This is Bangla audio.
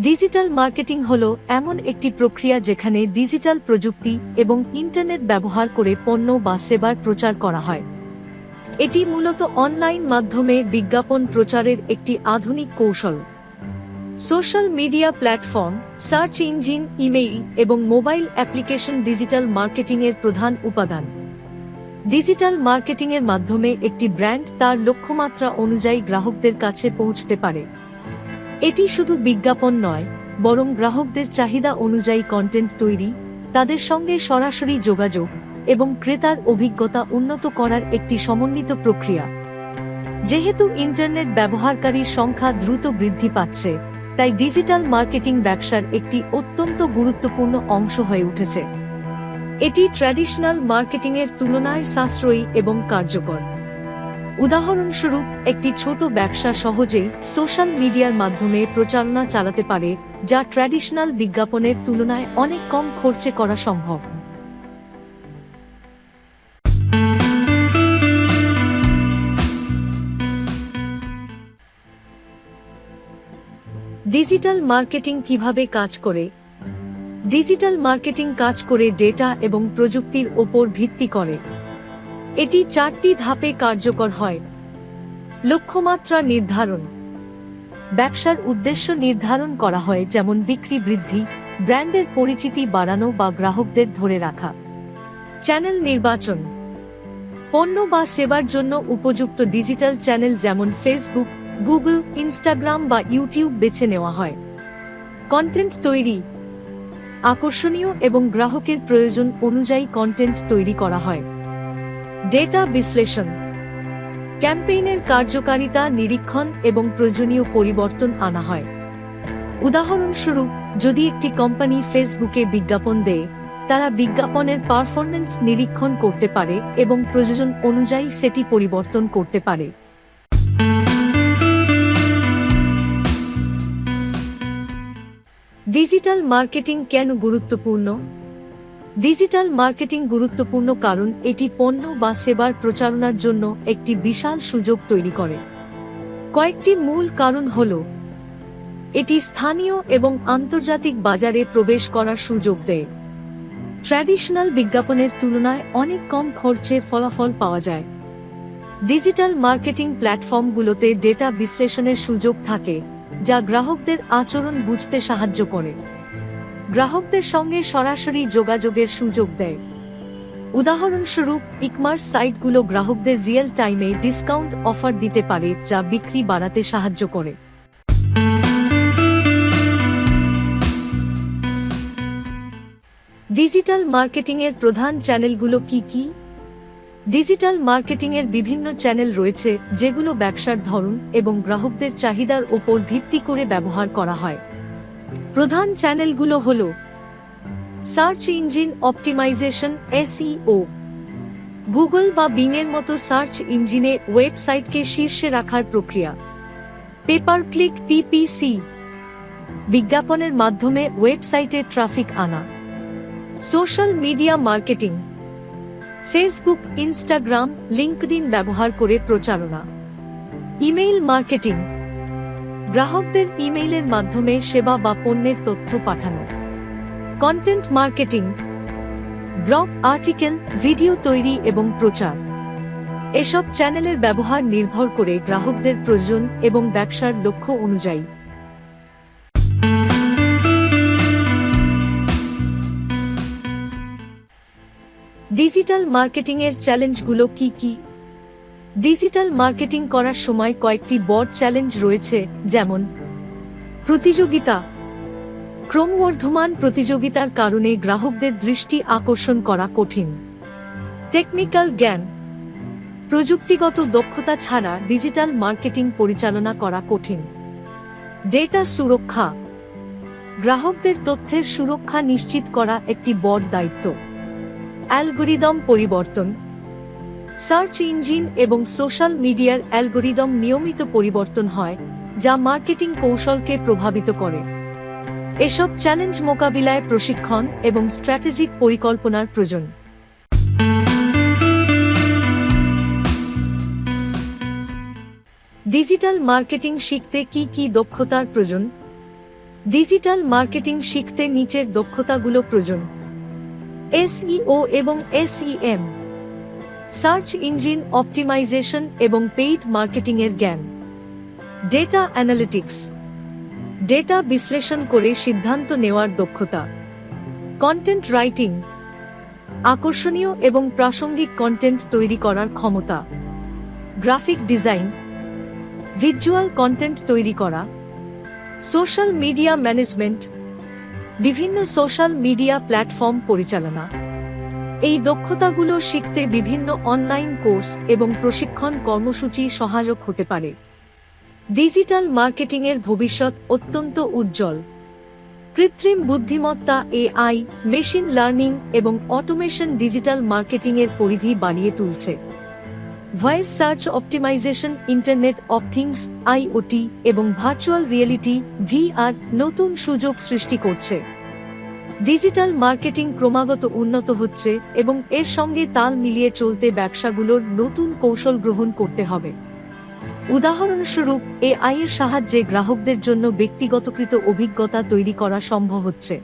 ডিজিটাল মার্কেটিং হল এমন একটি প্রক্রিয়া যেখানে ডিজিটাল প্রযুক্তি এবং ইন্টারনেট ব্যবহার করে পণ্য বা সেবার প্রচার করা হয়। এটি মূলত অনলাইন মাধ্যমে বিজ্ঞাপন প্রচারের একটি আধুনিক কৌশল। Social media platform search engine email এবং মোবাইল অ্যাপ্লিকেশন ডিজিটাল মার্কেটিংয়ের প্রধান উপাদান। ডিজিটাল মার্কেটিংয়ের মাধ্যমে একটি ব্র্যান্ড তার লক্ষ্যমাত্রা অনুযায়ী গ্রাহকদের কাছে পৌঁছতে পারে। এটি শুধু বিজ্ঞাপন নয়, বরং গ্রাহকদের চাহিদা অনুযায়ী কন্টেন্ট তৈরি, তাদের সঙ্গে সরাসরি যোগাযোগ এবং ক্রেতার অভিজ্ঞতা উন্নত করার একটি সমন্বিত প্রক্রিয়া। যেহেতু ইন্টারনেট ব্যবহারকারীর সংখ্যা দ্রুত বৃদ্ধি পাচ্ছে, তাই ডিজিটাল মার্কেটিং ব্যবসার একটি অত্যন্ত গুরুত্বপূর্ণ অংশ হয়ে উঠেছে। এটি ট্র্যাডিশনাল মার্কেটিংয়ের তুলনায় সাশ্রয়ী এবং কার্যকর। উদাহরণস্বরূপ, একটি ছোট ব্যবসা সহজেই সোশ্যাল মিডিয়ার মাধ্যমে প্রচারণা চালাতে পারে, যা ট্র্যাডিশনাল বিজ্ঞাপনের তুলনায় অনেক কম খরচে করা সম্ভব। ডিজিটাল মার্কেটিং কীভাবে কাজ করে ডিজিটাল মার্কেটিং কাজ করে ডেটা এবং প্রযুক্তির ওপর ভিত্তি করে। এটি চারটি ধাপে কার্যকর হয়। লক্ষ্যমাত্রা নির্ধারণ। ব্যবসার উদ্দেশ্য নির্ধারণ করা হয়, যেমন বিক্রি বৃদ্ধি, ব্র্যান্ডের পরিচিতি বাড়ানো বা গ্রাহকদের ধরে রাখা। চ্যানেল নির্বাচন। পণ্য বা সেবার জন্য উপযুক্ত ডিজিটাল চ্যানেল যেমন ফেসবুক, গুগল, ইনস্টাগ্রাম বা ইউটিউব বেছে নেওয়া হয়। কন্টেন্ট তৈরি। আকর্ষণীয় এবং গ্রাহকের প্রয়োজন অনুযায়ী কন্টেন্ট তৈরি করা হয়। ডেটা বিশ্লেষণ। ক্যাম্পেইনের কার্যকারিতা, নিরীক্ষণ এবং প্রয়োজনীয় পরিবর্তন আনা হয়। উদাহরণস্বরূপ, যদি একটি কোম্পানি ফেসবুকে বিজ্ঞাপন দেয়, তারা বিজ্ঞাপনের পারফরম্যান্স নিরীক্ষণ করতে পারে এবং প্রয়োজন অনুযায়ী সেটি পরিবর্তন করতে পারে। ডিজিটাল মার্কেটিং কেন গুরুত্বপূর্ণ? ডিজিটাল মার্কেটিং গুরুত্বপূর্ণ কারণ এটি পণ্য বা সেবার প্রচারণার জন্য একটি বিশাল সুযোগ তৈরি করে। কয়েকটি মূল কারণ হল, এটি স্থানীয় এবং আন্তর্জাতিক বাজারে প্রবেশ করার সুযোগ দেয়। ট্র্যাডিশনাল বিজ্ঞাপনের তুলনায় অনেক কম খরচে ফলাফল পাওয়া যায়। ডিজিটাল মার্কেটিং প্ল্যাটফর্মগুলোতে ডেটা বিশ্লেষণের সুযোগ থাকে। যা গ্রাহকদের আচরণ বুঝতে সাহায্য করে। গ্রাহকদের সঙ্গে সরাসরি যোগাযোগের সুযোগ দেয়। উদাহরণস্বরূপ, ইকমার্স সাইটগুলো গ্রাহকদের রিয়েল টাইমে ডিসকাউন্ট অফার দিতে পারে, যা বিক্রি বাড়াতে সাহায্য করে। ডিজিটাল মার্কেটিংয়ের প্রধান চ্যানেলগুলো কি কি? ডিজিটাল মার্কেটিংয়ের বিভিন্ন চ্যানেল রয়েছে, যেগুলো ব্যবসার ধরন এবং গ্রাহকদের চাহিদার ওপর ভিত্তি করে ব্যবহার করা হয়। প্রধান চ্যানেলগুলো হল search engine optimisation, SEO. Google বা বিংয়ের মতো সার্চ ইঞ্জিনে ওয়েবসাইটকে শীর্ষে রাখার প্রক্রিয়া। Pay per click PPC. বিজ্ঞাপনের মাধ্যমে ওয়েবসাইটে ট্রাফিক আনা। Social media marketing. Facebook Instagram LinkedIn ব্যবহার করে প্রচারণা। Email marketing. গ্রাহকদের ইমেইলের মাধ্যমে সেবা বা পণ্যের তথ্য পাঠানো। Content marketing. Blog, article, video তৈরি এবং প্রচার। এসব চ্যানেলের ব্যবহার নির্ভর করে গ্রাহকদের প্রয়োজন এবং ব্যবসার লক্ষ্য অনুযায়ী। ডিজিটাল মার্কেটিংয়ের চ্যালেঞ্জগুলো কি কি? ডিজিটাল মার্কেটিং করার সময় কয়েকটি বড় চ্যালেঞ্জ রয়েছে, যেমন প্রতিযোগিতা। ক্রমবর্ধমান প্রতিযোগিতার কারণে গ্রাহকদের দৃষ্টি আকর্ষণ করা কঠিন। টেকনিক্যাল জ্ঞান। প্রযুক্তিগত দক্ষতা ছাড়া ডিজিটাল মার্কেটিং পরিচালনা করা কঠিন। ডেটা সুরক্ষা। গ্রাহকদের তথ্যের সুরক্ষা নিশ্চিত করা একটি বড় দায়িত্ব। অ্যালগোরিদম পরিবর্তন। সার্চ ইঞ্জিন এবং সোশ্যাল মিডিয়ার অ্যালগোরিদম নিয়মিত পরিবর্তন হয়, যা মার্কেটিং কৌশলকে প্রভাবিত করে। এসব চ্যালেঞ্জ মোকাবিলায় প্রশিক্ষণ এবং স্ট্র্যাটেজিক পরিকল্পনার প্রয়োজন। ডিজিটাল মার্কেটিং শিখতে কি কি দক্ষতার প্রয়োজন? ডিজিটাল মার্কেটিং শিখতে নিচের দক্ষতাগুলো প্রয়োজন। এসইও এবং এসইএম। সার্চ ইঞ্জিন অপটিমাইজেশন এবং পেইড মার্কেটিং এর জ্ঞান। Data analytics. ডেটা বিশ্লেষণ করে সিদ্ধান্ত নেওয়ার দক্ষতা। Content writing. আকর্ষণীয় এবং প্রাসঙ্গিক কন্টেন্ট তৈরি করার ক্ষমতা। Graphic design. ভিজুয়াল কন্টেন্ট তৈরি করা। Social media management. বিভিন্ন সোশ্যাল মিডিয়া প্ল্যাটফর্ম পরিচালনা। এই দক্ষতাগুলো শিখতে বিভিন্ন অনলাইন কোর্স এবং প্রশিক্ষণ কর্মসূচি সহায়ক হতে পারে। ডিজিটাল মার্কেটিংয়ের ভবিষ্যৎ অত্যন্ত উজ্জ্বল। কৃত্রিম বুদ্ধিমত্তা, এআই, মেশিন লার্নিং এবং অটোমেশন ডিজিটাল মার্কেটিংয়ের পরিধি বাড়িয়ে তুলছে। Voice search optimisation, internet of things, IoT এবং ভার্চুয়াল রিয়েলিটি, ভিআর নতুন সুযোগ সৃষ্টি করছে। ডিজিটাল মার্কেটিং ক্রমাগত উন্নত হচ্ছে এবং এর সঙ্গে তাল মিলিয়ে চলতে ব্যবসাগুলোর নতুন কৌশল গ্রহণ করতে হবে। উদাহরণস্বরূপ, এআই এর সাহায্যে গ্রাহকদের জন্য ব্যক্তিগতকৃত অভিজ্ঞতা তৈরি করা সম্ভব হচ্ছে।